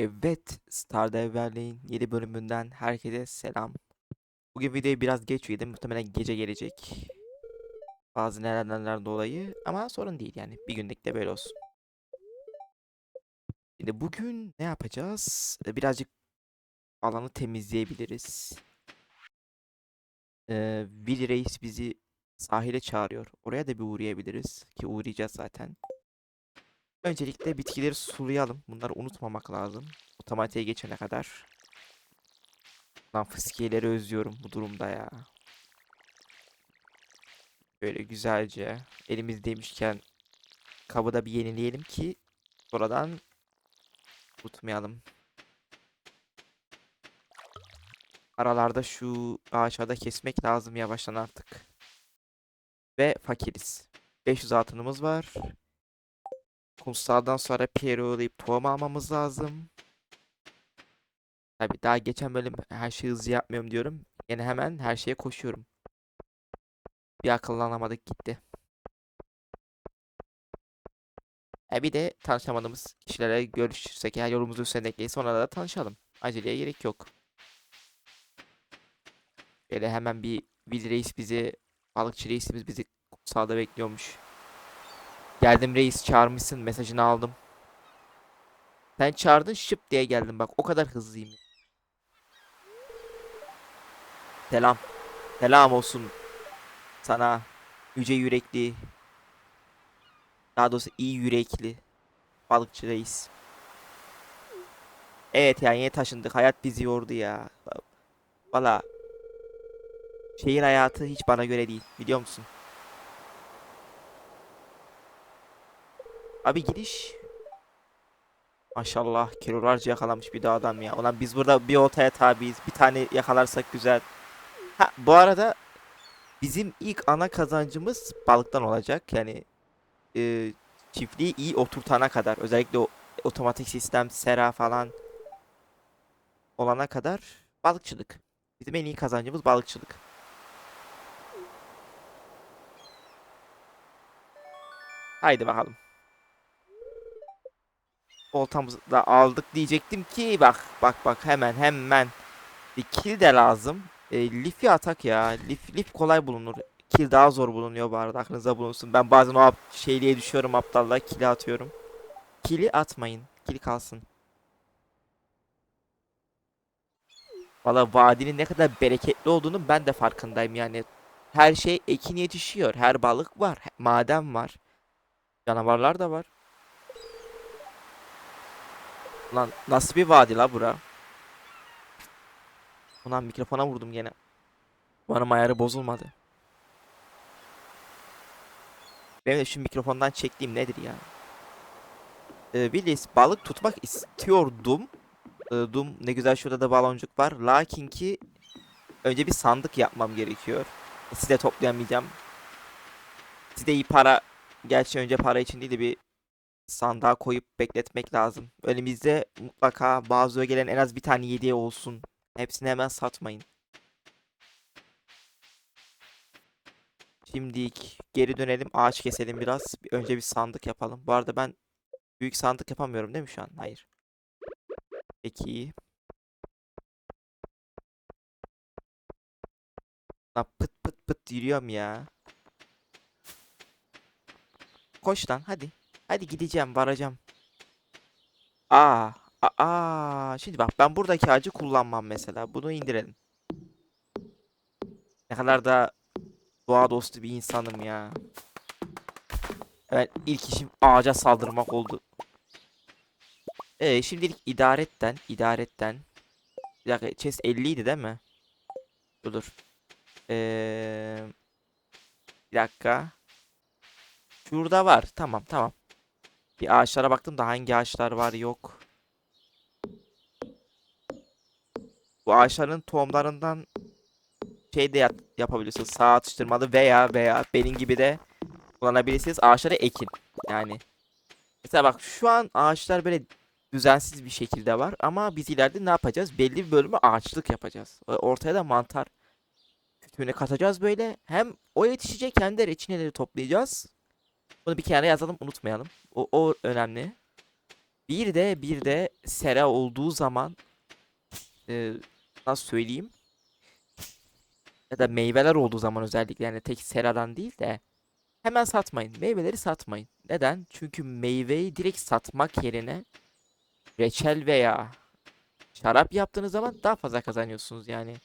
Evet, Stardew Valley'in yeni bölümünden herkese selam. Bugün videoyu biraz geç yedim. Muhtemelen gece gelecek. Bazı nedenler dolayı ama sorun değil yani. Bir günlük de böyle olsun. Şimdi bugün ne yapacağız? Ee, Birazcık alanı temizleyebiliriz. Ee, Willy Reis bizi sahile çağırıyor. Oraya da bir uğrayabiliriz. Ki uğrayacağız zaten. Öncelikle bitkileri sulayalım. Bunları unutmamak lazım. Otomatiğe geçene kadar. Lan fıskiyeleri özlüyorum bu durumda ya. Böyle güzelce elimizdeymişken kabı da bir yenileyelim ki sonradan unutmayalım. Aralarda şu ağaçlarda kesmek lazım yavaştan artık. Ve fakiriz. 500 altınımız var. Kumsaldan sonra Pierre'ı uğrayıp tohum almamız lazım. Tabii daha geçen bölüm her şeyi hızlı yapmıyorum diyorum. Yine hemen her şeye koşuyorum. Bir akıllanamadık gitti. E bir de tanışamadığımız kişilere görüşürsek eğer yolumuzun üstündekiyiz sonra da tanışalım. Aceleye gerek yok. Böyle hemen bir bir reis bizi balıkçı reisimiz bizi sağda bekliyormuş. Geldim reis çağırmışsın mesajını aldım. Sen çağırdın şıp diye geldim bak o kadar hızlıyım. Selam. Selam olsun sana yüce yürekli daha doğrusu iyi yürekli balıkçı reis. Evet ya yeni taşındık hayat bizi yordu ya. Valla şehir hayatı hiç bana göre değil biliyor musun? Abi gidiş. Maşallah kilolarca yakalamış bir de adam ya. Ulan biz burada bir oltaya tabiiz. Bir tane yakalarsak güzel. Ha bu arada bizim ilk ana kazancımız balıktan olacak. Yani e, çiftliği iyi oturtana kadar. Özellikle o otomatik sistem, sera falan olana kadar balıkçılık. Bizim en iyi kazancımız balıkçılık. Haydi bakalım. Oltamızı da aldık diyecektim ki bak bak bak hemen hemen bir kill de lazım. E, Lif'i atak ya. Lif, lif kolay bulunur. Kill daha zor bulunuyor bu arada aklınıza bulunsun. Ben bazen o şeyliğe düşüyorum aptalla kill'i atıyorum. Kill'i atmayın. Kill kalsın. Valla vadinin ne kadar bereketli olduğunu ben de farkındayım yani. Her şey ekin yetişiyor. Her balık var. Maden var. Canavarlar da var. Lan nasıl bir vadi la bura? Ulan mikrofona vurdum gene. Umarım ayarı bozulmadı. Benim de şu mikrofondan çektiğim nedir ya? Ee, Willis balık tutmak istiyordum. Ee, dum ne güzel şurada da baloncuk var. Lakin ki önce bir sandık yapmam gerekiyor. Size toplayamayacağım. Size iyi para gerçi önce para için değil de bir sandığa koyup bekletmek lazım. Önümüzde mutlaka bazıya gelen en az bir tane yediği olsun. Hepsini hemen satmayın. Şimdi geri dönelim. Ağaç keselim biraz. Bir- Önce bir sandık yapalım. Bu arada ben büyük sandık yapamıyorum değil mi şu an? Hayır. Peki. Lan pıt pıt pıt yürüyorum ya. Koş lan hadi. Hadi gideceğim varacağım. Aa, aa, şimdi bak ben buradaki ağacı kullanmam mesela. Bunu indirelim. Ne kadar da doğa dostu bir insanım ya. Evet ilk işim ağaca saldırmak oldu. Ee, şimdilik idaretten, idaretten. Bir dakika, chest 50 idi değil mi? Dur dur. Ee, bir dakika. Şurada var. Tamam tamam. Bir ağaçlara baktım da hangi ağaçlar var yok. Bu ağaçların tohumlarından şey de yap- yapabilirsiniz. Sağ atıştırmalı veya veya benim gibi de kullanabilirsiniz. Ağaçları ekin. Yani. Mesela bak şu an ağaçlar böyle düzensiz bir şekilde var ama biz ileride ne yapacağız? Belli bir bölümü ağaçlık yapacağız. Ortaya da mantar kütüğüne katacağız böyle. Hem o yetişecek hem de reçineleri toplayacağız. Bunu bir kenara yazalım unutmayalım. O, o önemli. Bir de bir de sera olduğu zaman e, nasıl söyleyeyim? Ya da meyveler olduğu zaman özellikle yani tek seradan değil de hemen satmayın. Meyveleri satmayın. Neden? Çünkü meyveyi direkt satmak yerine reçel veya şarap yaptığınız zaman daha fazla kazanıyorsunuz yani.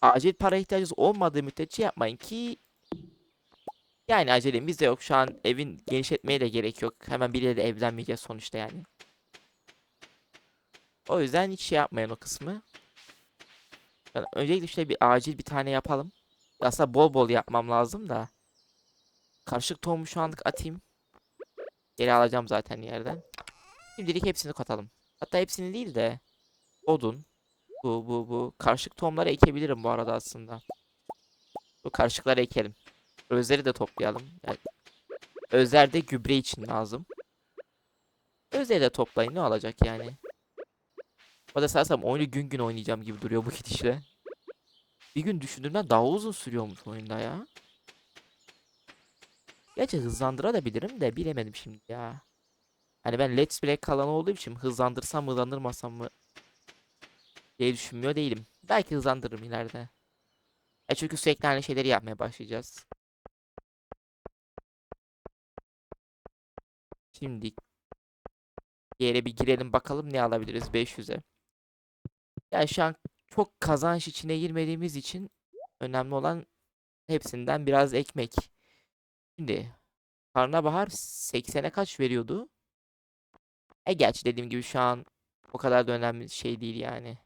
Acil para ihtiyacınız olmadığı müddetçe yapmayın ki yani acelemiz de yok. Şu an evin genişletmeye de gerek yok. Hemen biriyle de evlenmeyeceğiz sonuçta yani. O yüzden hiç şey yapmayın o kısmı. Yani öncelikle şöyle bir acil bir tane yapalım. Aslında bol bol yapmam lazım da. Karışık tohumu şu anlık atayım. Geri alacağım zaten yerden. Şimdilik hepsini katalım. Hatta hepsini değil de odun. Bu bu bu. Karışık tohumları ekebilirim bu arada aslında. Bu karışıkları ekelim. Özleri de toplayalım. Yani özler de gübre için lazım. Özleri de toplayın ne olacak yani. O da sanırsam oyunu gün gün oynayacağım gibi duruyor bu gidişle. Bir gün düşündüğümden daha uzun sürüyormuş oyunda ya. Gerçi hızlandırabilirim de bilemedim şimdi ya. Hani ben Let's Play kanalı olduğum için hızlandırsam mı hızlandırmasam mı diye düşünmüyor değilim. Belki hızlandırırım ileride. E çünkü sürekli aynı şeyleri yapmaya başlayacağız. Şimdi yere bir girelim bakalım ne alabiliriz 500'e. Yani şu an çok kazanç içine girmediğimiz için önemli olan hepsinden biraz ekmek. Şimdi karnabahar 80'e kaç veriyordu? E gerçi dediğim gibi şu an o kadar da önemli şey değil yani.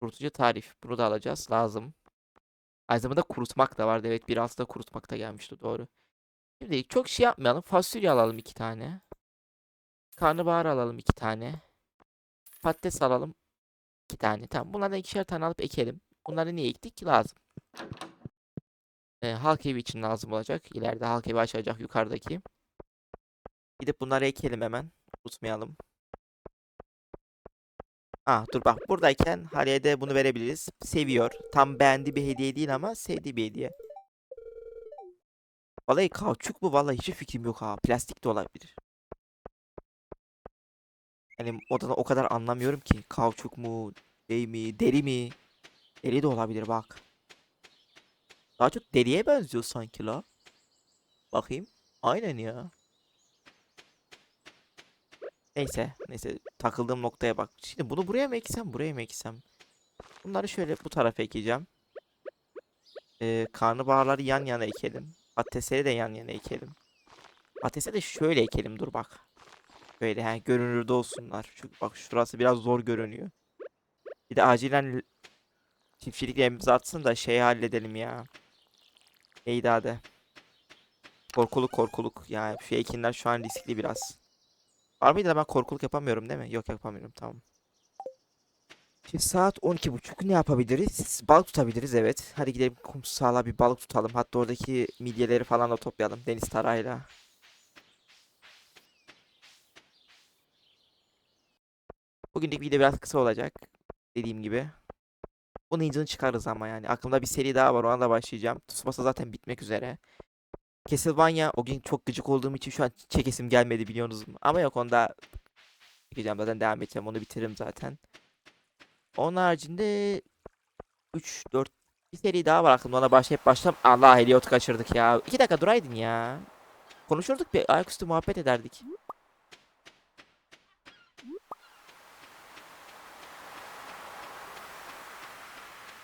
Kurutucu tarif. Bunu da alacağız. Lazım. Aynı zamanda kurutmak da vardı. Evet bir da kurutmak da gelmişti. Doğru. Şimdi çok şey yapmayalım. Fasulye alalım iki tane. Karnabahar alalım iki tane. Patates alalım iki tane. Tamam. Bunlardan ikişer tane alıp ekelim. Bunları niye ektik ki? Lazım. Ee, halk evi için lazım olacak. İleride halk evi açacak yukarıdaki. Gidip bunları ekelim hemen. Unutmayalım. Ah dur bak buradayken Hali'ye de bunu verebiliriz. Seviyor. Tam beğendiği bir hediye değil ama sevdiği bir hediye. Vallahi kauçuk mu? Vallahi hiç fikrim yok ha. Plastik de olabilir. Yani odadan o kadar anlamıyorum ki. Kauçuk mu? Şey mi? Deri mi? Deri de olabilir bak. Daha çok deriye benziyor sanki la. Bakayım. Aynen ya. Neyse. Neyse. Takıldığım noktaya bak. Şimdi bunu buraya mı eksem? Buraya mı eksem? Bunları şöyle bu tarafa ekeceğim. Ee, karnabaharları yan yana ekelim. Patatesleri de yan yana ekelim. Patatesi de şöyle ekelim. Dur bak. Böyle he, görünürde olsunlar. Çünkü bak şurası biraz zor görünüyor. Bir de acilen çiftçilik emimizi atsın da şeyi halledelim ya. Neydi adı? Korkuluk korkuluk. Ya şu ekinler şu an riskli biraz. Var mıydı ben korkuluk yapamıyorum değil mi? Yok yapamıyorum tamam. Şimdi saat 12.30 ne yapabiliriz? Balık tutabiliriz evet. Hadi gidelim kumsala bir balık tutalım. Hatta oradaki midyeleri falan da toplayalım deniz tarayla. Bugünlük video biraz kısa olacak. Dediğim gibi. Bunun incini çıkarız ama yani. Aklımda bir seri daha var ona da başlayacağım. Tsubasa zaten bitmek üzere. Castlevania o gün çok gıcık olduğum için şu an çekesim gelmedi biliyorsunuz. Ama yok onda çekeceğim zaten devam edeceğim onu bitiririm zaten. Onun haricinde 3 4 bir seri daha var aklımda ona başlayıp başlam. Allah Heliot kaçırdık ya. 2 dakika duraydın ya. Konuşurduk bir ayaküstü muhabbet ederdik.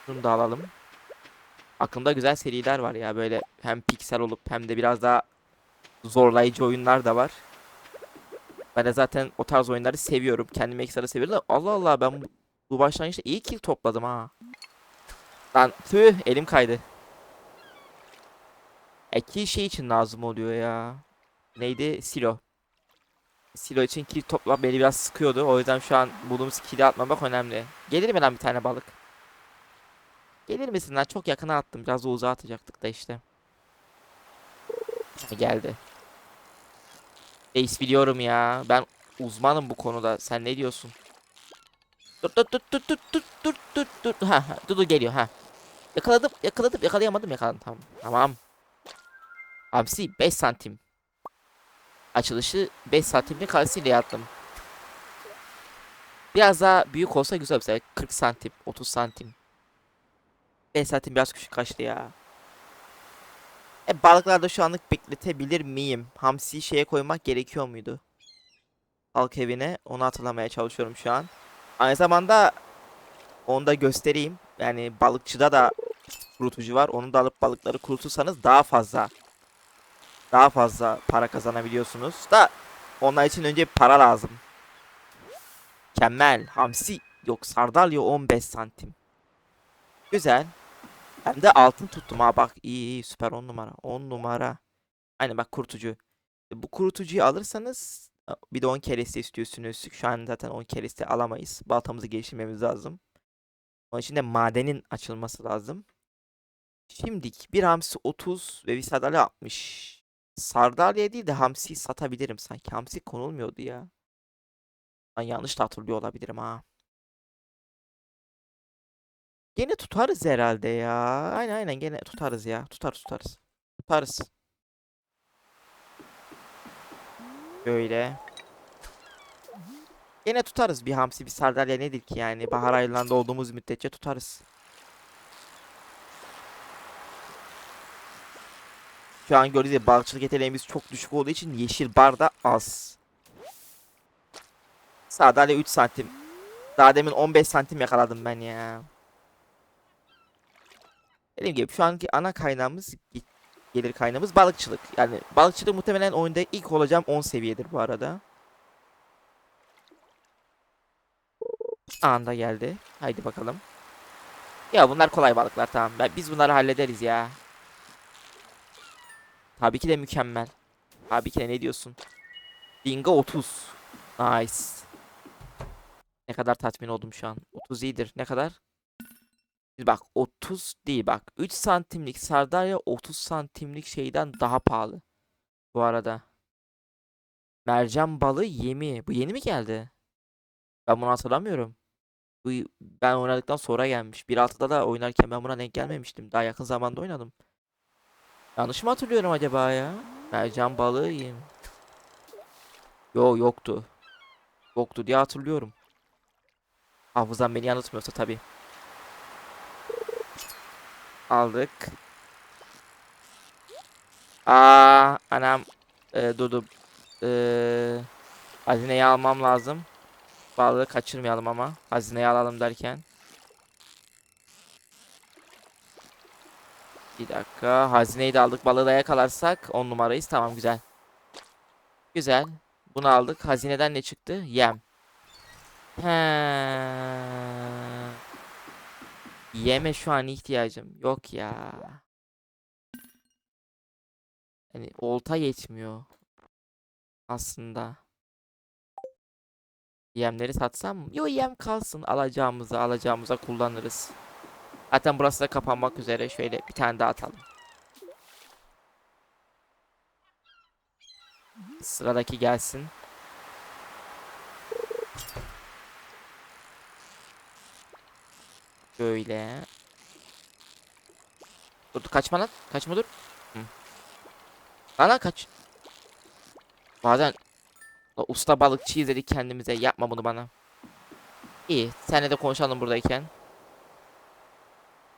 Şunu da alalım. Aklımda güzel seriler var ya böyle hem piksel olup hem de biraz daha zorlayıcı oyunlar da var. Ben de zaten o tarz oyunları seviyorum. Kendimi ekstra seviyorum Allah Allah ben bu, başlangıçta iyi kill topladım ha. Lan tüh elim kaydı. E kill şey için lazım oluyor ya. Neydi? Silo. Silo için kill toplam beni biraz sıkıyordu. O yüzden şu an bulduğumuz kill'i atmamak önemli. Gelir mi lan bir tane balık? Gelir misin lan? Çok yakına attım. Biraz da uzağa atacaktık da işte. Geldi. Reis biliyorum ya. Ben uzmanım bu konuda. Sen ne diyorsun? Dur dur dur dur dur dur dur dur dur. Ha ha dur geliyor ha. Yakaladım yakaladım yakalayamadım yakaladım tamam. Tamam. Hamsi 5 santim. Açılışı 5 santimlik kalsiyle yaptım. Biraz daha büyük olsa güzel mesela 40 santim, 30 santim. 5 santim biraz küçük kaçtı ya. E, balıklarda şu anlık bekletebilir miyim? Hamsiyi şeye koymak gerekiyor muydu? Halk evine. Onu hatırlamaya çalışıyorum şu an. Aynı zamanda onu da göstereyim. Yani balıkçıda da kurutucu var. Onu da alıp balıkları kurutursanız daha fazla daha fazla para kazanabiliyorsunuz. Da onlar için önce para lazım. Mükemmel. Hamsi yok sardalya 15 santim. Güzel. Hem de altın tuttum ha bak iyi iyi süper 10 numara 10 numara. Aynen bak kurutucu. E, Bu kurutucuyu alırsanız bir de 10 kereste istiyorsunuz. Şu an zaten 10 kereste alamayız. Baltamızı geliştirmemiz lazım. Onun için de madenin açılması lazım. Şimdilik bir hamsi 30 ve bir sardalya 60. Sardalya değil de hamsiyi satabilirim sanki. Hamsi konulmuyordu ya. Ben yanlış da hatırlıyor olabilirim ha. Gene tutarız herhalde ya. Aynen aynen gene tutarız ya. Tutarız tutarız. Tutarız. Böyle. Gene tutarız bir hamsi bir sardalya nedir ki yani. Bahar aylarında olduğumuz müddetçe tutarız. Şu an gördüğünüz gibi balıkçılık yeteneğimiz çok düşük olduğu için yeşil bar da az. Sardalya 3 santim. Daha demin 15 santim yakaladım ben ya. Dediğim gibi şu anki ana kaynağımız ge- gelir kaynağımız balıkçılık. Yani balıkçılık muhtemelen oyunda ilk olacağım 10 seviyedir bu arada. Anda geldi. Haydi bakalım. Ya bunlar kolay balıklar tamam. Biz bunları hallederiz ya. Tabii ki de mükemmel. Tabii ki de ne diyorsun? Dinga 30. Nice. Ne kadar tatmin oldum şu an. 30 iyidir. Ne kadar? Bak 30 değil bak. 3 santimlik sardalya 30 santimlik şeyden daha pahalı. Bu arada. Mercan balığı yemi. Bu yeni mi geldi? Ben bunu hatırlamıyorum. Bu ben oynadıktan sonra gelmiş. 1.6'da da oynarken ben buna denk gelmemiştim. Daha yakın zamanda oynadım. Yanlış mı hatırlıyorum acaba ya? Mercan balığı yemi. Yo yoktu. Yoktu diye hatırlıyorum. Hafızam beni yanıltmıyorsa tabii. Aldık. Aa anam e, dur. E, hazineyi almam lazım. Balığı kaçırmayalım ama. Hazineyi alalım derken. Bir dakika. Hazineyi de aldık. Balığı da yakalarsak 10 numarayız. Tamam güzel. Güzel. Bunu aldık. Hazineden ne çıktı? Yem. He. Yeme şu an ihtiyacım yok ya. Yani olta yetmiyor. Aslında. Yemleri satsam mı? Yo yem kalsın. Alacağımızı alacağımıza kullanırız. Zaten burası da kapanmak üzere. Şöyle bir tane daha atalım. Sıradaki gelsin. Şöyle. Dur kaçma lan. Kaçma dur. Hı. Lan lan kaç. Bazen La usta balıkçıyız dedik kendimize. Yapma bunu bana. İyi. Seninle de konuşalım buradayken.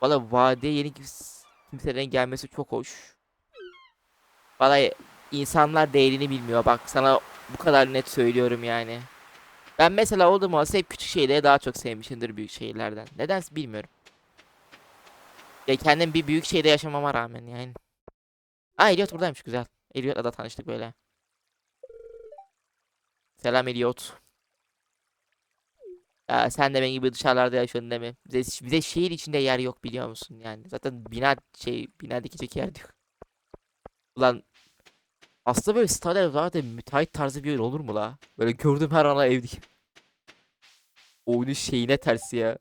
Valla vadeye yeni kims- kimselerin gelmesi çok hoş. Valla insanlar değerini bilmiyor. Bak sana bu kadar net söylüyorum yani. Ben mesela oldum olsa hep küçük şeyleri daha çok sevmişimdir büyük şehirlerden. Nedense bilmiyorum. Ya kendim bir büyük şehirde yaşamama rağmen yani. Aa Elliot buradaymış güzel. Elliot'la da tanıştık böyle. Selam Elliot. Ya sen de benim gibi dışarılarda yaşıyorsun değil mi? Bize, bize şehir içinde yer yok biliyor musun yani. Zaten bina şey bina dikecek yer diyor. Ulan aslında böyle Stardew zaten müteahhit tarzı bir oyun olur mu la? Böyle gördüğüm her ana ev dik- Oyunun şeyine ters ya.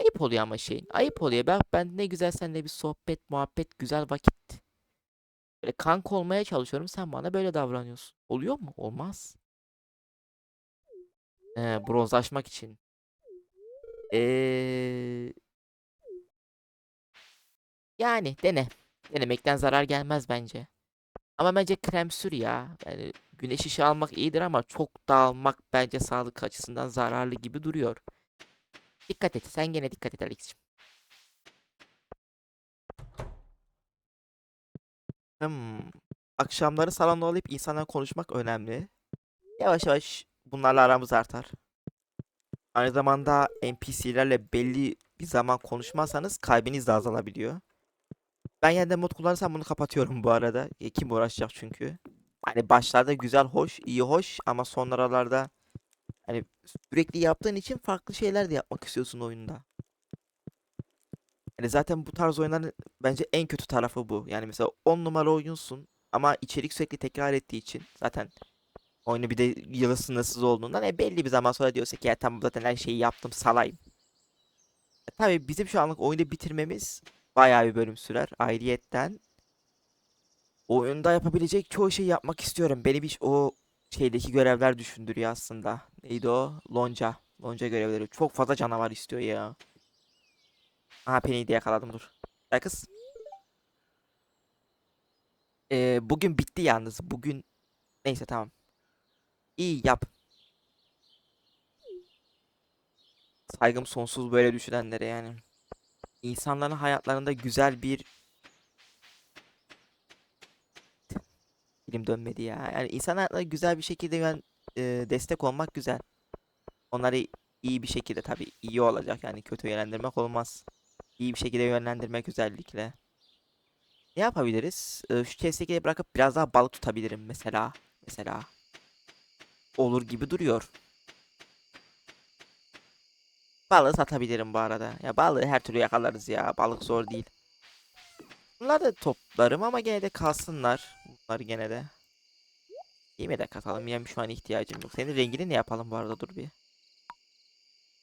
Ayıp oluyor ama şeyin. Ayıp oluyor. Ben, ben ne güzel seninle bir sohbet, muhabbet, güzel vakit. Böyle kanka olmaya çalışıyorum. Sen bana böyle davranıyorsun. Oluyor mu? Olmaz. Ee, bronzlaşmak için. Ee, yani dene. Denemekten zarar gelmez bence. Ama bence krem sür ya. Yani güneş ışığı almak iyidir ama çok da almak bence sağlık açısından zararlı gibi duruyor. Dikkat et. Sen gene dikkat et Alex'ciğim. Hmm. Akşamları salonda olup insanlarla konuşmak önemli. Yavaş yavaş bunlarla aramız artar. Aynı zamanda NPC'lerle belli bir zaman konuşmazsanız kalbiniz de azalabiliyor. Ben yine de mod kullanırsam bunu kapatıyorum bu arada. E, kim uğraşacak çünkü. Hani başlarda güzel, hoş, iyi, hoş ama son aralarda hani sürekli yaptığın için farklı şeyler de yapmak istiyorsun oyunda. Yani zaten bu tarz oyunların bence en kötü tarafı bu. Yani mesela 10 numara oyunsun ama içerik sürekli tekrar ettiği için zaten oyunu bir de yılı sınırsız olduğundan e, belli bir zaman sonra diyorsa ki ya tamam zaten her şeyi yaptım salayım. E, tabii bizim şu anlık oyunu bitirmemiz bayağı bir bölüm sürer. Ayrıyetten oyunda yapabilecek çoğu şeyi yapmak istiyorum. Beni bir o şeydeki görevler düşündürüyor aslında. Neydi o? Lonca. Lonca görevleri. Çok fazla canavar istiyor ya. Aha Penny'i de yakaladım dur. Gel kız. Ee, bugün bitti yalnız. Bugün neyse tamam. İyi yap. Saygım sonsuz böyle düşünenlere yani. İnsanların hayatlarında güzel bir dilim dönmedi ya. Yani insan hayatlarına güzel bir şekilde yani, e, destek olmak güzel. Onları iyi bir şekilde tabii iyi olacak yani kötü yönlendirmek olmaz. İyi bir şekilde yönlendirmek özellikle. Ne yapabiliriz? Ee, şu chest'tekileri bırakıp biraz daha balık tutabilirim mesela. Mesela. Olur gibi duruyor. Balığı satabilirim bu arada. Ya balığı her türlü yakalarız ya. Balık zor değil. Bunları da toplarım ama gene de kalsınlar. Bunlar gene de. Yeme de katalım. Yem şu an ihtiyacım yok. Senin rengini ne yapalım bu arada dur bir.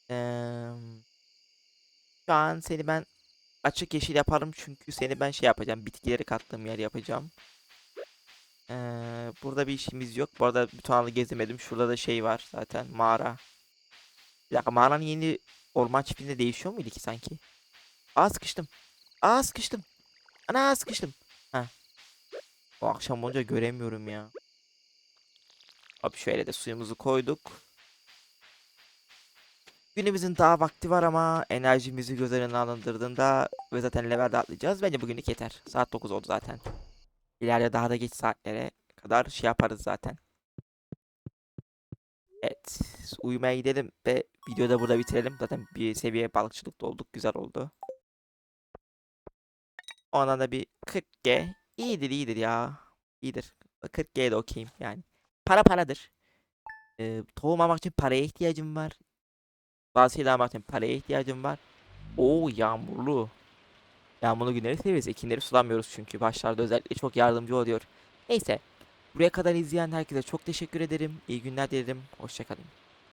Eee... Şu an seni ben açık yeşil yaparım çünkü seni ben şey yapacağım. Bitkileri kattığım yer yapacağım. Ee, burada bir işimiz yok. Bu arada bütün alanı gezemedim. Şurada da şey var zaten mağara. Bir dakika mağaranın yeni orman çiftliğinde değişiyor muydu ki sanki? Aa sıkıştım. Aa sıkıştım. Ana sıkıştım. Ha. O akşam olunca göremiyorum ya. Abi şöyle de suyumuzu koyduk. Günümüzün daha vakti var ama enerjimizi göz önüne alındırdığında ve zaten levelde atlayacağız. Bence bugünlük yeter. Saat 9 oldu zaten. İleride daha da geç saatlere kadar şey yaparız zaten. Evet. Uyumaya gidelim ve videoyu da burada bitirelim. Zaten bir seviye balıkçılıkta olduk. Güzel oldu. Ondan da bir 40G. İyidir iyidir ya. İyidir. 40G de okeyim yani. Para paradır. Ee, tohum almak için paraya ihtiyacım var. Bazı şeyler almak için paraya ihtiyacım var. Oo yağmurlu. Yağmurlu günleri seviyoruz. Ekinleri sulamıyoruz çünkü. Başlarda özellikle çok yardımcı oluyor. Neyse. Buraya kadar izleyen herkese çok teşekkür ederim. İyi günler dilerim. Hoşçakalın.